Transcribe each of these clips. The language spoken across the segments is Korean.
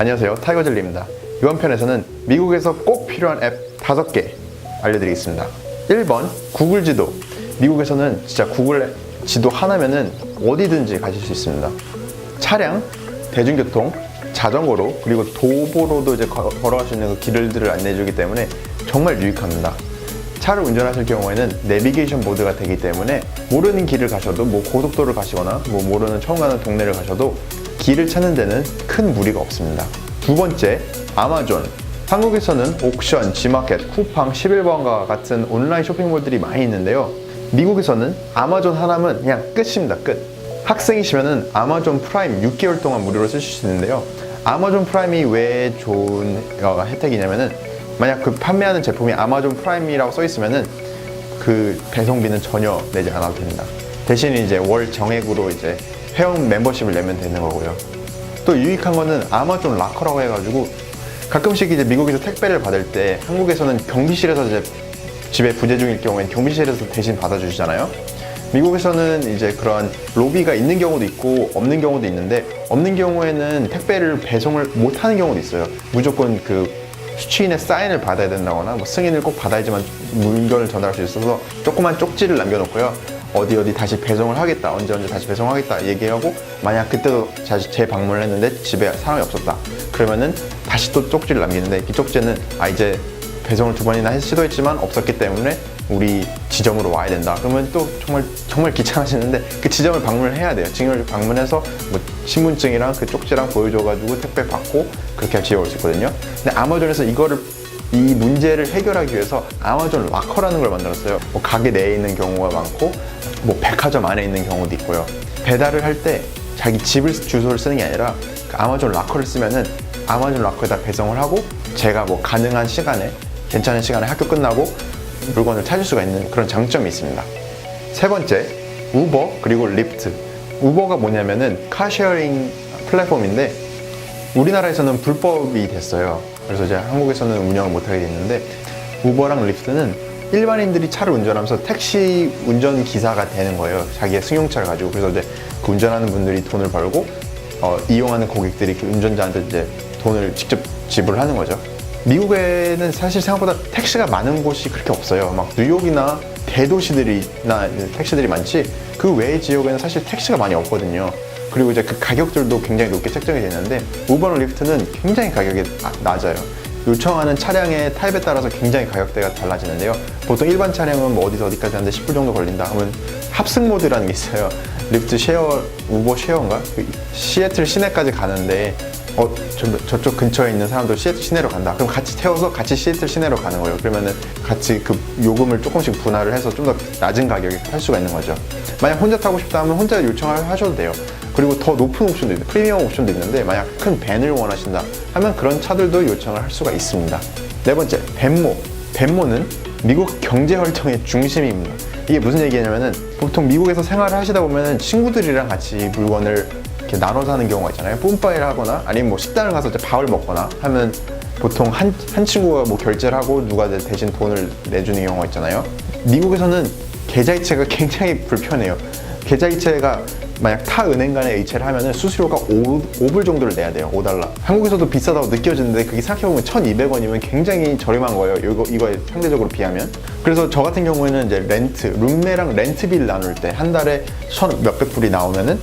안녕하세요. 타이거젤리입니다. 이번 편에서는 미국에서 꼭 필요한 앱 5개 알려드리겠습니다. 1번 구글 지도. 미국에서는 진짜 구글 지도 하나면은 어디든지 가실 수 있습니다. 차량, 대중교통, 자전거로 그리고 도보로도 이제 거- 걸어갈 수 있는 그 길들을 안내해주기 때문에 정말 유익합니다 차를 운전하실 경우에는 내비게이션 모드가 되기 때문에 모르는 길을 가셔도 뭐 고속도로를 가시거나 뭐 모르는 처음 가는 동네를 가셔도 길을 찾는 데는 큰 무리가 없습니다. 두 번째, 아마존. 한국에서는 옥션, 지마켓, 쿠팡, 11번과 같은 온라인 쇼핑몰들이 많이 있는데요. 미국에서는 아마존 하나면 그냥 끝입니다. 끝. 학생이시면은 아마존 프라임 6개월 동안 무료로 쓰실 수 있는데요. 아마존 프라임이 왜 좋은 어, 혜택이냐면은 만약 그 판매하는 제품이 아마존 프라임이라고 써 있으면은 그 배송비는 전혀 내지 않아도 됩니다. 대신 이제 월 정액으로 이제 회원 멤버십을 내면 되는 거고요. 또 유익한 거는 아마존 락커라고 해가지고 가끔씩 이제 미국에서 택배를 받을 때 한국에서는 경비실에서 이제 집에 부재 중일 경우엔 경비실에서 대신 받아주시잖아요. 미국에서는 이제 그런 로비가 있는 경우도 있고 없는 경우도 있는데 없는 경우에는 택배를 배송을 못 하는 경우도 있어요. 무조건 그 수취인의 사인을 받아야 된다거나 뭐 승인을 꼭 받아야지만 물건을 전달할 수 있어서 조그만 쪽지를 남겨놓고요. 어디 어디 다시 배송을 하겠다. 언제 언제 다시 배송하겠다 얘기하고 만약 그때도 다시 재방문을 했는데 집에 사람이 없었다. 그러면은 다시 또 쪽지를 남기는데 이 쪽지는 아 이제 배송을 두 번이나 했- 시도했지만 없었기 때문에 우리 지점으로 와야 된다. 그러면 또 정말 정말 귀찮아지는데 그 지점을 방문을 해야 돼요. 지점을 방문해서 뭐 신분증이랑 그 쪽지랑 보여줘가지고 택배 받고 그렇게 지어올 수 있거든요. 근데 아마존에서 이거를 이 문제를 해결하기 위해서 아마존 락커라는 걸 만들었어요. 뭐 가게 내에 있는 경우가 많고 뭐 백화점 안에 있는 경우도 있고요. 배달을 할 때 자기 집을 주소를 쓰는 게 아니라 그 아마존 락커를 쓰면은 아마존 락커에다 배송을 하고 제가 뭐 가능한 시간에 괜찮은 시간에 학교 끝나고 물건을 찾을 수가 있는 그런 장점이 있습니다. 세 번째, 우버 그리고 리프트. 우버가 뭐냐면은 카쉐어링 플랫폼인데 우리나라에서는 불법이 됐어요. 그래서 이제 한국에서는 운영을 못하게 됐는데 우버랑 리프트는 일반인들이 차를 운전하면서 택시 운전 기사가 되는 거예요. 자기의 승용차를 가지고 그래서 이제 그 운전하는 분들이 돈을 벌고 어, 이용하는 고객들이 그 운전자한테 이제 돈을 직접 지불하는 거죠. 미국에는 사실 생각보다 택시가 많은 곳이 그렇게 없어요. 막 뉴욕이나 대도시들이나 택시들이 많지 그 외의 지역에는 사실 택시가 많이 없거든요. 그리고 이제 그 가격들도 굉장히 높게 책정이 되는데 우버랑 리프트는 굉장히 가격이 나- 낮아요. 요청하는 차량의 타입에 따라서 굉장히 가격대가 달라지는데요. 보통 일반 차량은 뭐 어디서 어디까지 하는데 10분 정도 걸린다 하면 합승 모드라는 게 있어요. 리프트 쉐어, 우버 쉐어인가? 그 시애틀 시내까지 가는데 어, 저, 저쪽 근처에 있는 사람도 시애틀 시내로 간다. 그럼 같이 태워서 같이 시애틀 시내로 가는 거예요. 그러면은 같이 그 요금을 조금씩 분할을 해서 좀 더 낮은 가격에 할 수가 있는 거죠. 만약 혼자 타고 싶다 하면 혼자 요청을 하셔도 돼요. 그리고 더 높은 옵션도 있는데 프리미엄 옵션도 있는데 만약 큰 밴을 원하신다 하면 그런 차들도 요청을 할 수가 있습니다. 네 번째, 벤모. 벤모는 미국 경제 활동의 중심입니다. 이게 무슨 얘기냐면은 보통 미국에서 생활을 하시다 보면은 친구들이랑 같이 물건을 이렇게 나눠 사는 경우가 있잖아요. 뿜빠이를 하거나 아니면 뭐 식당을 가서 이제 밥을 먹거나 하면 보통 한, 한 친구가 뭐 결제를 하고 누가 대신 돈을 내주는 경우가 있잖아요. 미국에서는 계좌이체가 굉장히 불편해요. 계좌이체가 만약 타 은행 간에 이체를 하면은 수수료가 5, 5불 정도를 내야 돼요. 5달러. 한국에서도 비싸다고 느껴지는데 그게 생각해보면 1,200원이면 굉장히 저렴한 거예요. 이거, 이거에 상대적으로 비하면. 그래서 저 같은 경우에는 이제 렌트, 룸메랑 렌트비를 나눌 때 한 달에 천 몇백 불이 나오면은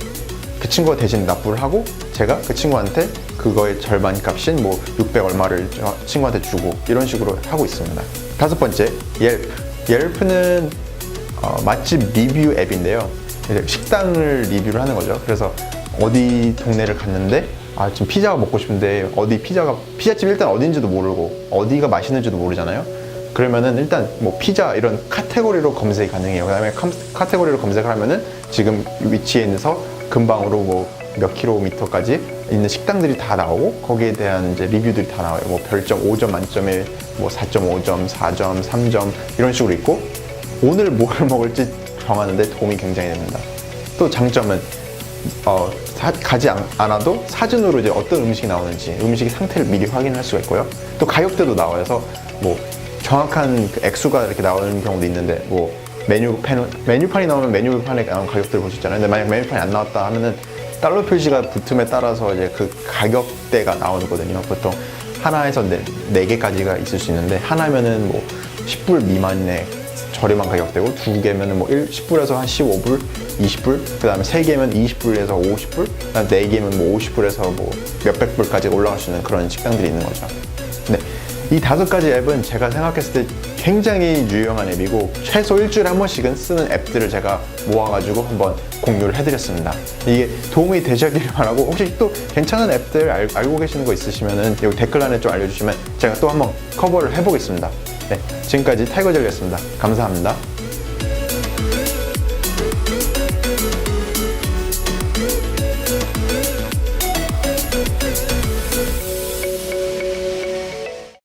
그 친구가 대신 납부를 하고 제가 그 친구한테 그거의 절반 값인 뭐 600 얼마를 저 친구한테 주고 이런 식으로 하고 있습니다. 다섯 번째, 옐프. 옐프는 어, 맛집 리뷰 앱인데요. 이제 식당을 리뷰를 하는 거죠. 그래서 어디 동네를 갔는데 아 지금 피자가 먹고 싶은데 어디 피자가 피자집 일단 어딘지도 모르고 어디가 맛있는지도 모르잖아요. 그러면은 일단 뭐 피자 이런 카테고리로 검색이 가능해요. 그다음에 컴- 카테고리로 검색을 하면은 지금 위치에 있어서 근방으로 뭐 몇 킬로미터까지 있는 식당들이 다 나오고 거기에 대한 이제 리뷰들이 다 나와요. 뭐 별점 5점 만점에 뭐 4.5점, 4점, 3점 이런 식으로 있고 오늘 뭘 먹을지 정하는데 도움이 굉장히 됩니다. 또 장점은 어, 사- 가지 않, 않아도 사진으로 이제 어떤 음식이 나오는지 음식의 상태를 미리 확인할 수가 있고요. 또 가격대도 나와서 뭐 정확한 그 액수가 이렇게 나오는 경우도 있는데 뭐 메뉴판 메뉴판이 나오면 메뉴판에 나온 가격들을 볼수 있잖아요. 근데 만약 메뉴판이 안 나왔다 하면은 달러 표시가 붙음에 따라서 이제 그 가격대가 나오거든요. 보통 하나에서 네, 네 개까지가 있을 수 있는데 하나면은 뭐 10불 미만의 저렴한 가격대고 두 개면은 뭐 1, 10불에서 한 15불, 20불, 그 다음에 세 개면 20불에서 50불, 그 다음 네 개면 뭐 50불에서 뭐 몇백 불까지 올라갈 수 있는 그런 식당들이 있는 거죠. 근데 이 다섯 가지 앱은 제가 생각했을 때 굉장히 유용한 앱이고 최소 일주일에 한 번씩은 쓰는 앱들을 제가 모아가지고 한번 공유를 해드렸습니다. 이게 도움이 되셨기를 바라고 혹시 또 괜찮은 앱들 알, 알고 계시는 거 있으시면은 여기 댓글란에 좀 알려주시면 제가 또 한번 커버를 해보겠습니다. 네, 지금까지 타이거젤리였습니다. 감사합니다.